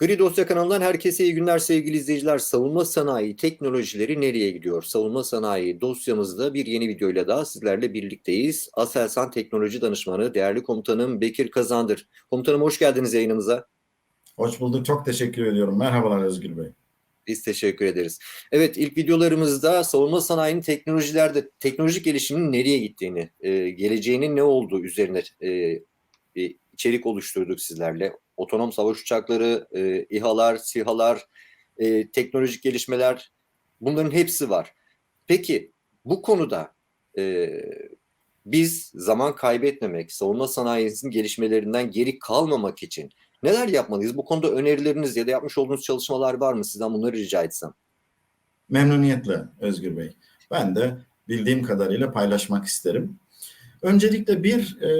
Gri Dosya kanalından herkese iyi günler sevgili izleyiciler. Savunma sanayi teknolojileri nereye gidiyor? Savunma sanayi dosyamızda bir yeni videoyla daha sizlerle birlikteyiz. Aselsan Teknoloji Danışmanı değerli komutanım Bekir Kazandır. Komutanım hoş geldiniz yayınımıza. Hoş bulduk. Çok teşekkür ediyorum. Merhabalar Özgür Bey. Biz teşekkür ederiz. Evet ilk videolarımızda savunma sanayinin teknolojilerde teknolojik gelişimin nereye gittiğini, e, geleceğinin ne olduğu üzerine e, bir içerik oluşturduk sizlerle. Otonom savaş uçakları, e, İHA'lar, SİHA'lar, e, teknolojik gelişmeler bunların hepsi var. Peki bu konuda e, biz zaman kaybetmemek, savunma sanayisinin gelişmelerinden geri kalmamak için neler yapmalıyız? Bu konuda önerileriniz ya da yapmış olduğunuz çalışmalar var mı? Sizden bunları rica etsem. Memnuniyetle Özgür Bey. Ben de bildiğim kadarıyla paylaşmak isterim. Öncelikle bir e,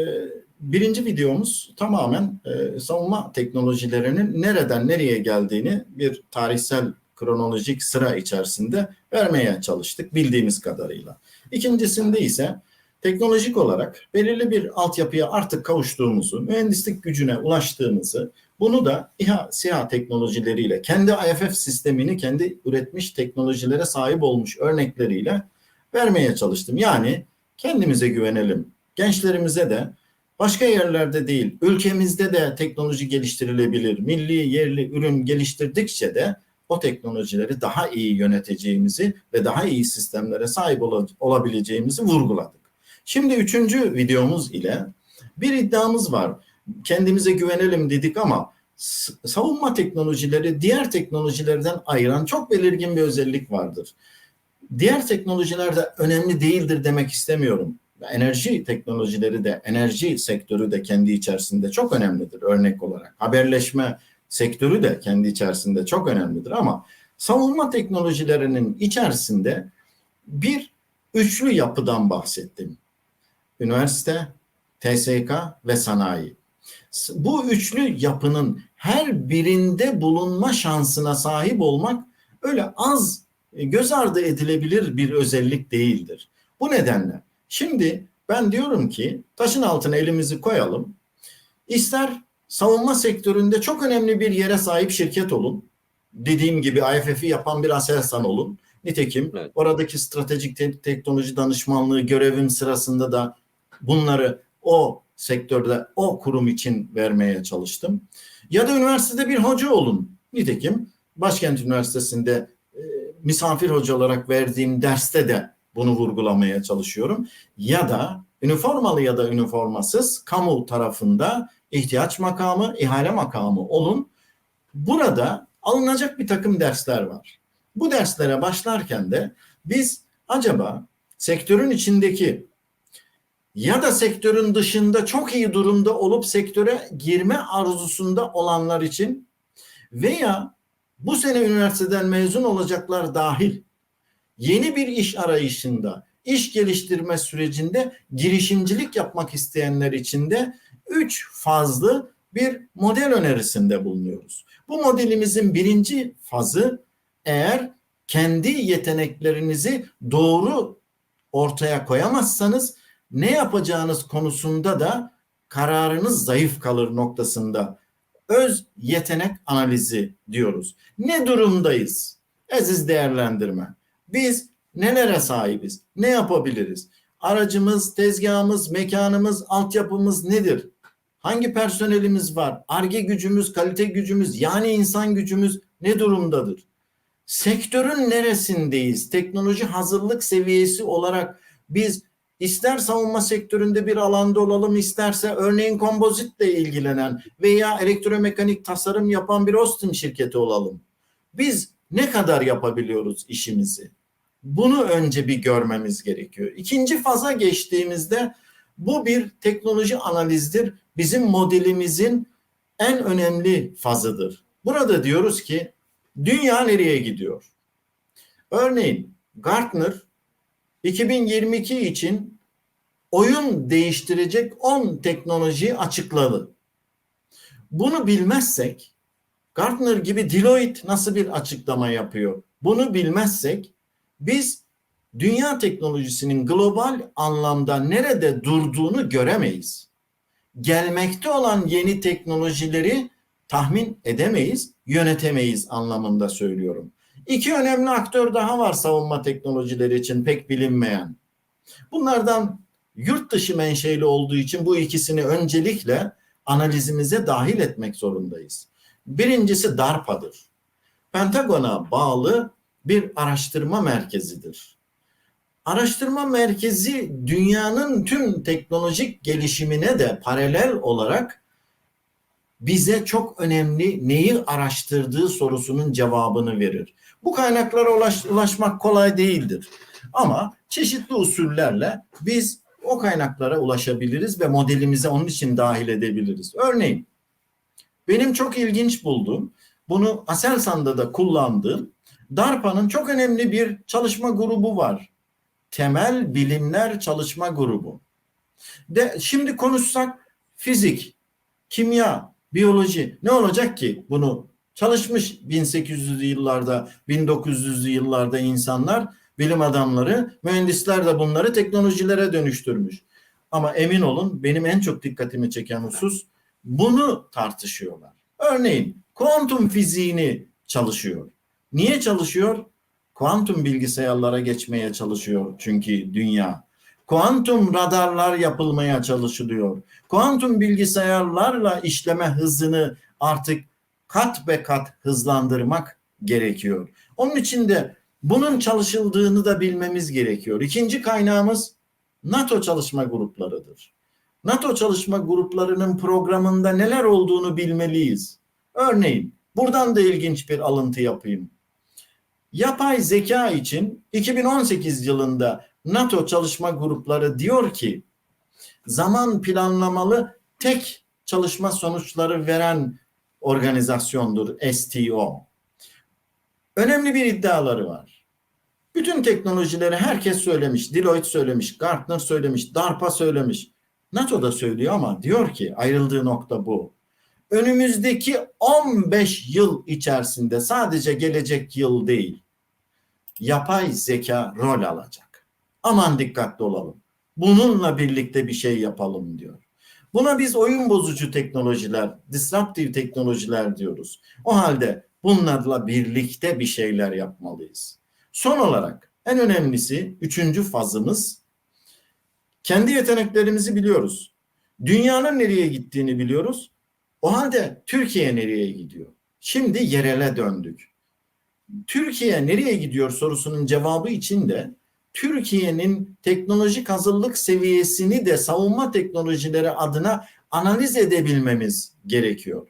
birinci videomuz tamamen e, savunma teknolojilerinin nereden nereye geldiğini bir tarihsel kronolojik sıra içerisinde vermeye çalıştık bildiğimiz kadarıyla. İkincisinde ise teknolojik olarak belirli bir altyapıya artık kavuştuğumuzu, mühendislik gücüne ulaştığımızı, bunu da İHA, SİHA teknolojileriyle, kendi IFF sistemini kendi üretmiş teknolojilere sahip olmuş örnekleriyle vermeye çalıştım. Yani kendimize güvenelim, gençlerimize de başka yerlerde değil, ülkemizde de teknoloji geliştirilebilir. Milli, yerli ürün geliştirdikçe de o teknolojileri daha iyi yöneteceğimizi ve daha iyi sistemlere sahip olabileceğimizi vurguladık. Şimdi üçüncü videomuz ile bir iddiamız var. Kendimize güvenelim dedik ama savunma teknolojileri diğer teknolojilerden ayıran çok belirgin bir özellik vardır. Diğer teknolojiler de önemli değildir demek istemiyorum. Enerji teknolojileri de, enerji sektörü de kendi içerisinde çok önemlidir örnek olarak. Haberleşme sektörü de kendi içerisinde çok önemlidir ama savunma teknolojilerinin içerisinde bir üçlü yapıdan bahsettim üniversite, TSK ve sanayi. Bu üçlü yapının her birinde bulunma şansına sahip olmak öyle az e, göz ardı edilebilir bir özellik değildir. Bu nedenle şimdi ben diyorum ki taşın altına elimizi koyalım. İster savunma sektöründe çok önemli bir yere sahip şirket olun. Dediğim gibi IFF'i yapan bir Aselsan olun. Nitekim evet. oradaki stratejik te- teknoloji danışmanlığı görevim sırasında da bunları o sektörde o kurum için vermeye çalıştım. Ya da üniversitede bir hoca olun. Nitekim Başkent Üniversitesi'nde e, misafir hoca olarak verdiğim derste de bunu vurgulamaya çalışıyorum. Ya da üniformalı ya da üniformasız kamu tarafında ihtiyaç makamı, ihale makamı olun. Burada alınacak bir takım dersler var. Bu derslere başlarken de biz acaba sektörün içindeki ya da sektörün dışında çok iyi durumda olup sektöre girme arzusunda olanlar için veya bu sene üniversiteden mezun olacaklar dahil yeni bir iş arayışında, iş geliştirme sürecinde girişimcilik yapmak isteyenler için de üç fazlı bir model önerisinde bulunuyoruz. Bu modelimizin birinci fazı eğer kendi yeteneklerinizi doğru ortaya koyamazsanız ne yapacağınız konusunda da kararınız zayıf kalır noktasında öz yetenek analizi diyoruz. Ne durumdayız? Aziz değerlendirme. Biz nelere sahibiz? Ne yapabiliriz? Aracımız, tezgahımız, mekanımız, altyapımız nedir? Hangi personelimiz var? Arge gücümüz, kalite gücümüz, yani insan gücümüz ne durumdadır? Sektörün neresindeyiz? Teknoloji hazırlık seviyesi olarak biz İster savunma sektöründe bir alanda olalım, isterse örneğin kompozitle ilgilenen veya elektromekanik tasarım yapan bir Austin şirketi olalım. Biz ne kadar yapabiliyoruz işimizi? Bunu önce bir görmemiz gerekiyor. İkinci faza geçtiğimizde bu bir teknoloji analizdir. Bizim modelimizin en önemli fazıdır. Burada diyoruz ki dünya nereye gidiyor? Örneğin Gartner 2022 için oyun değiştirecek 10 teknolojiyi açıkladı. Bunu bilmezsek Gartner gibi Deloitte nasıl bir açıklama yapıyor? Bunu bilmezsek biz dünya teknolojisinin global anlamda nerede durduğunu göremeyiz. Gelmekte olan yeni teknolojileri tahmin edemeyiz, yönetemeyiz anlamında söylüyorum. İki önemli aktör daha var savunma teknolojileri için pek bilinmeyen. Bunlardan yurt dışı menşeli olduğu için bu ikisini öncelikle analizimize dahil etmek zorundayız. Birincisi DARPA'dır. Pentagon'a bağlı bir araştırma merkezidir. Araştırma merkezi dünyanın tüm teknolojik gelişimine de paralel olarak bize çok önemli neyi araştırdığı sorusunun cevabını verir. Bu kaynaklara ulaş, ulaşmak kolay değildir. Ama çeşitli usullerle biz o kaynaklara ulaşabiliriz ve modelimize onun için dahil edebiliriz. Örneğin benim çok ilginç bulduğum, bunu Aselsan'da da kullandığım DARPA'nın çok önemli bir çalışma grubu var. Temel Bilimler Çalışma Grubu. De, şimdi konuşsak fizik, kimya, biyoloji ne olacak ki bunu çalışmış 1800'lü yıllarda, 1900'lü yıllarda insanlar, bilim adamları, mühendisler de bunları teknolojilere dönüştürmüş. Ama emin olun benim en çok dikkatimi çeken husus bunu tartışıyorlar. Örneğin kuantum fiziğini çalışıyor. Niye çalışıyor? Kuantum bilgisayarlara geçmeye çalışıyor çünkü dünya. Kuantum radarlar yapılmaya çalışılıyor. Kuantum bilgisayarlarla işleme hızını artık kat be kat hızlandırmak gerekiyor. Onun için de bunun çalışıldığını da bilmemiz gerekiyor. İkinci kaynağımız NATO çalışma gruplarıdır. NATO çalışma gruplarının programında neler olduğunu bilmeliyiz. Örneğin buradan da ilginç bir alıntı yapayım. Yapay zeka için 2018 yılında NATO çalışma grupları diyor ki zaman planlamalı tek çalışma sonuçları veren organizasyondur STO. Önemli bir iddiaları var. Bütün teknolojileri herkes söylemiş. Deloitte söylemiş, Gartner söylemiş, DARPA söylemiş. NATO da söylüyor ama diyor ki ayrıldığı nokta bu. Önümüzdeki 15 yıl içerisinde sadece gelecek yıl değil yapay zeka rol alacak. Aman dikkatli olalım. Bununla birlikte bir şey yapalım diyor. Buna biz oyun bozucu teknolojiler, disruptive teknolojiler diyoruz. O halde bunlarla birlikte bir şeyler yapmalıyız. Son olarak en önemlisi üçüncü fazımız kendi yeteneklerimizi biliyoruz. Dünyanın nereye gittiğini biliyoruz. O halde Türkiye nereye gidiyor? Şimdi yerele döndük. Türkiye nereye gidiyor sorusunun cevabı için de Türkiye'nin teknolojik hazırlık seviyesini de savunma teknolojileri adına analiz edebilmemiz gerekiyor.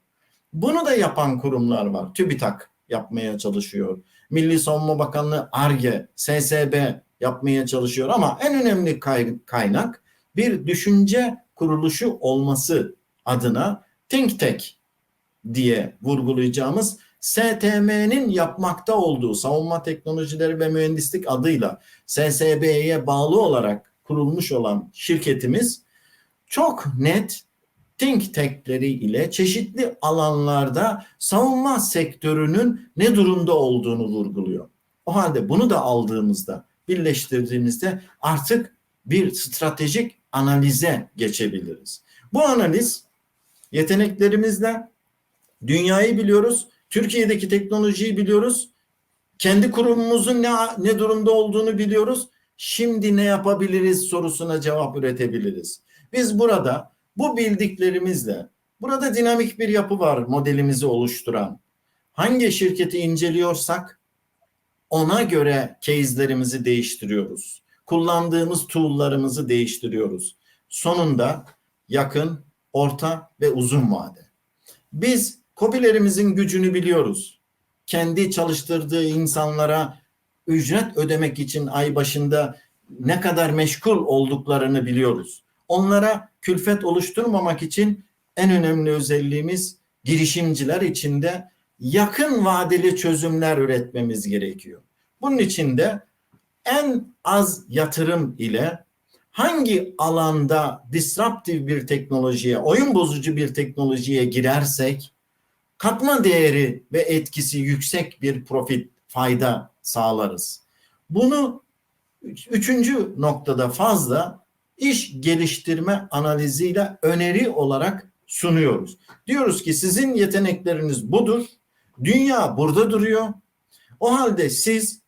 Bunu da yapan kurumlar var. TÜBİTAK yapmaya çalışıyor. Milli Savunma Bakanlığı ARGE, SSB yapmaya çalışıyor ama en önemli kaynak bir düşünce kuruluşu olması adına think tank diye vurgulayacağımız STM'nin yapmakta olduğu savunma teknolojileri ve mühendislik adıyla SSB'ye bağlı olarak kurulmuş olan şirketimiz çok net think tank'leri ile çeşitli alanlarda savunma sektörünün ne durumda olduğunu vurguluyor. O halde bunu da aldığımızda, birleştirdiğimizde artık bir stratejik analize geçebiliriz. Bu analiz yeteneklerimizle dünyayı biliyoruz, Türkiye'deki teknolojiyi biliyoruz, kendi kurumumuzun ne, ne durumda olduğunu biliyoruz. Şimdi ne yapabiliriz sorusuna cevap üretebiliriz. Biz burada bu bildiklerimizle burada dinamik bir yapı var modelimizi oluşturan. Hangi şirketi inceliyorsak ona göre case'lerimizi değiştiriyoruz. Kullandığımız tool'larımızı değiştiriyoruz. Sonunda yakın, orta ve uzun vade. Biz COBİ'lerimizin gücünü biliyoruz. Kendi çalıştırdığı insanlara ücret ödemek için ay başında ne kadar meşgul olduklarını biliyoruz. Onlara külfet oluşturmamak için en önemli özelliğimiz girişimciler içinde yakın vadeli çözümler üretmemiz gerekiyor. Bunun için de en az yatırım ile hangi alanda disruptive bir teknolojiye, oyun bozucu bir teknolojiye girersek katma değeri ve etkisi yüksek bir profit fayda sağlarız. Bunu üçüncü noktada fazla iş geliştirme analiziyle öneri olarak sunuyoruz. Diyoruz ki sizin yetenekleriniz budur. Dünya burada duruyor. O halde siz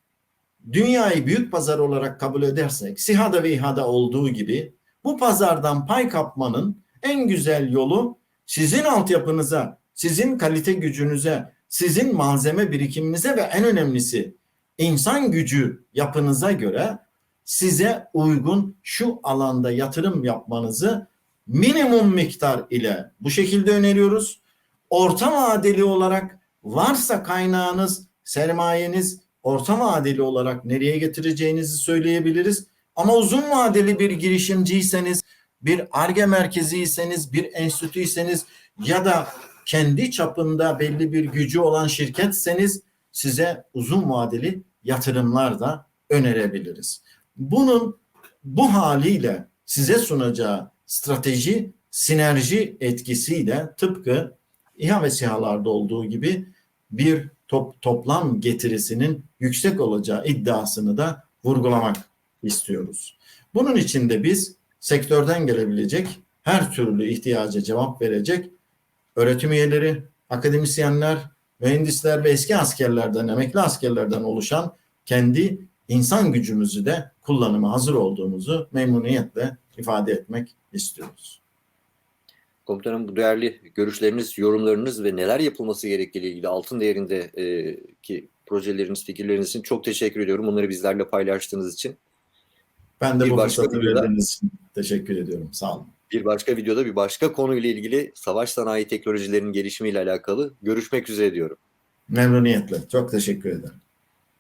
dünyayı büyük pazar olarak kabul edersek, SİHA'da ve İHA'da olduğu gibi bu pazardan pay kapmanın en güzel yolu sizin altyapınıza, sizin kalite gücünüze, sizin malzeme birikiminize ve en önemlisi insan gücü yapınıza göre size uygun şu alanda yatırım yapmanızı minimum miktar ile bu şekilde öneriyoruz. Orta vadeli olarak varsa kaynağınız, sermayeniz orta vadeli olarak nereye getireceğinizi söyleyebiliriz. Ama uzun vadeli bir girişimciyseniz, bir ARGE merkeziyseniz, bir enstitüyseniz ya da kendi çapında belli bir gücü olan şirketseniz size uzun vadeli yatırımlar da önerebiliriz. Bunun bu haliyle size sunacağı strateji sinerji etkisiyle tıpkı İHA ve SİHA'larda olduğu gibi bir top, toplam getirisinin yüksek olacağı iddiasını da vurgulamak istiyoruz. Bunun için de biz sektörden gelebilecek her türlü ihtiyaca cevap verecek öğretim üyeleri, akademisyenler, mühendisler ve eski askerlerden, emekli askerlerden oluşan kendi insan gücümüzü de kullanıma hazır olduğumuzu memnuniyetle ifade etmek istiyoruz. Komutanım bu değerli görüşleriniz, yorumlarınız ve neler yapılması gerektiğiyle ilgili altın değerinde e, ki projeleriniz, fikirleriniz için çok teşekkür ediyorum. Bunları bizlerle paylaştığınız için. Ben de Bir bu başka fırsatı videoda- verdiğiniz için teşekkür ediyorum. Sağ olun. Bir başka videoda bir başka konuyla ilgili savaş sanayi teknolojilerinin gelişimiyle alakalı görüşmek üzere diyorum. Memnuniyetle. Çok teşekkür ederim.